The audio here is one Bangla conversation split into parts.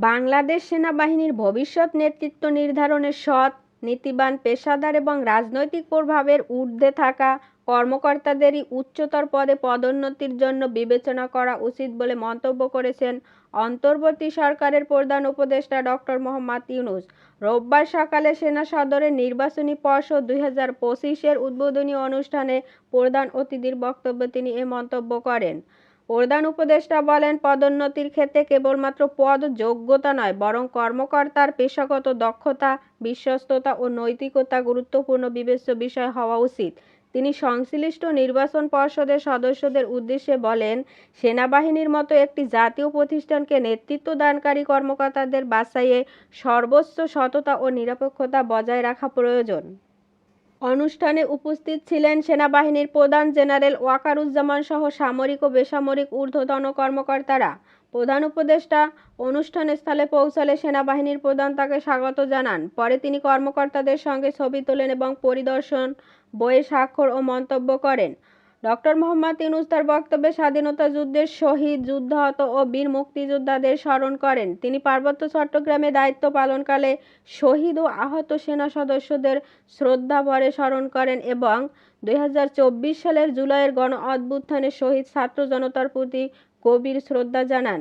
বাংলাদেশ সেনাবাহিনীর ভবিষ্যৎ নেতৃত্ব নির্ধারণে সৎ, নীতিবান পেশাদার এবং রাজনৈতিক প্রভাবের ঊর্ধ্বে থাকা কর্মকর্তাদেরই উচ্চতর পদে পদোন্নতির জন্য বিবেচনা করা উচিত বলে মন্তব্য করেছেন অন্তর্বর্তী সরকারের প্রধান উপদেষ্টা ডক্টর মোহাম্মদ ইউনুস। রোববার সকালে সেনা সদরের নির্বাচনী পর্ষদ দুই হাজার পঁচিশের উদ্বোধনী অনুষ্ঠানে প্রধান অতিথির বক্তব্যে তিনি এ মন্তব্য করেন। প্রধান উপদেষ্টা বলেন, পদোন্নতির ক্ষেত্রে কেবলমাত্র পদ যোগ্যতা নয়, বরং কর্মকর্তার পেশাগত দক্ষতা, বিশ্বস্ততা ও নৈতিকতা গুরুত্বপূর্ণ বিবেচ্য বিষয় হওয়া উচিত। তিনি সংশ্লিষ্ট নির্বাচন পর্ষদের সদস্যদের উদ্দেশ্যে বলেন, সেনাবাহিনীর মতো একটি জাতীয় প্রতিষ্ঠানকে নেতৃত্বদানকারী কর্মকর্তাদের বাছাইয়ে সর্বোচ্চ সততা ও নিরপেক্ষতা বজায় রাখা প্রয়োজন। অনুষ্ঠানে উপস্থিত ছিলেন সেনাবাহিনীর প্রধান জেনারেল ওয়াকারুজ্জামান সহ সামরিক ও বেসামরিক ঊর্ধ্বতন কর্মকর্তারা। প্রধান উপদেষ্টা অনুষ্ঠান স্থলে পৌঁছালে সেনাবাহিনীর প্রধান তাকে স্বাগত জানান। পরে তিনি কর্মকর্তাদের সঙ্গে ছবি তোলেন এবং পরিদর্শন বইয়ে স্বাক্ষর ও মন্তব্য করেন। ডক্টর মোহাম্মদ ইউনুস তার বক্তব্যে স্বাধীনতা যুদ্ধের শহীদ, যুদ্ধাহত ও বীর মুক্তিযোদ্ধাদের স্মরণ করেন। তিনি পার্বত্য চট্টগ্রামে দায়িত্ব পালনকালে শহীদ ও আহত সেনা সদস্যদের শ্রদ্ধাভরে স্মরণ করেন এবং দুই হাজার চব্বিশ সালের জুলাইয়ের গণ অভ্যুত্থানে শহীদ ছাত্র জনতার প্রতি গভীর শ্রদ্ধা জানান।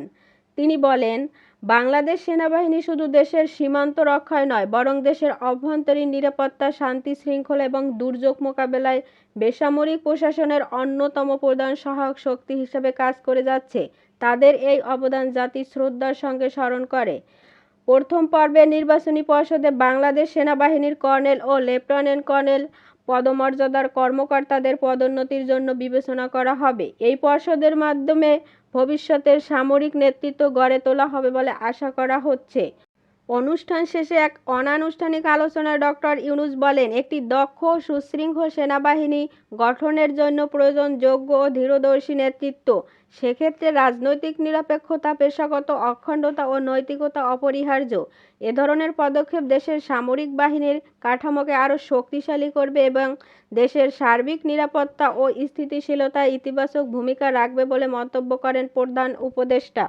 তিনি বলেন, বাংলাদেশ সেনাবাহিনী শুধু দেশের সীমান্ত রক্ষায় নয়, বরং দেশের অভ্যন্তরীণ নিরাপত্তা, শান্তি শৃঙ্খলা এবং দুর্যোগ মোকাবেলায় বেসামরিক প্রশাসনের অন্যতম প্রধান সহায়ক শক্তি হিসেবে কাজ করে যাচ্ছে। তাদের এই অবদান জাতি শ্রদ্ধার সঙ্গে স্মরণ করে। প্রথম পর্বের নির্বাচনী পর্ষদে বাংলাদেশ সেনাবাহিনীর কর্নেল ও লেফটেন্যান্ট কর্নেল পদমর্যাদার কর্মকর্তাদের পদোন্নতির জন্য বিবেচনা করা হবে। এই পর্ষদের মাধ্যমে ভবিষ্যতের সামরিক নেতৃত্ব গড়ে তোলা হবে বলে আশা করা হচ্ছে। অনুষ্ঠান শেষে এক অনানুষ্ঠানিক আলোচনায় ডক্টর ইউনুস বলেন, একটি দক্ষ, সুশৃঙ্খল সেনাবাহিনী গঠনের জন্য প্রয়োজন যোগ্য ও দূরদর্শী নেতৃত্ব। সেক্ষেত্রে রাজনৈতিক নিরপেক্ষতা, পেশাগত অখণ্ডতা ও নৈতিকতা অপরিহার্য। এ ধরনের পদক্ষেপ দেশের সামরিক বাহিনীর কাঠামোকে আরও শক্তিশালী করবে এবং দেশের সার্বিক নিরাপত্তা ও স্থিতিশীলতায় ইতিবাচক ভূমিকা রাখবে বলে মন্তব্য করেন প্রধান উপদেষ্টা।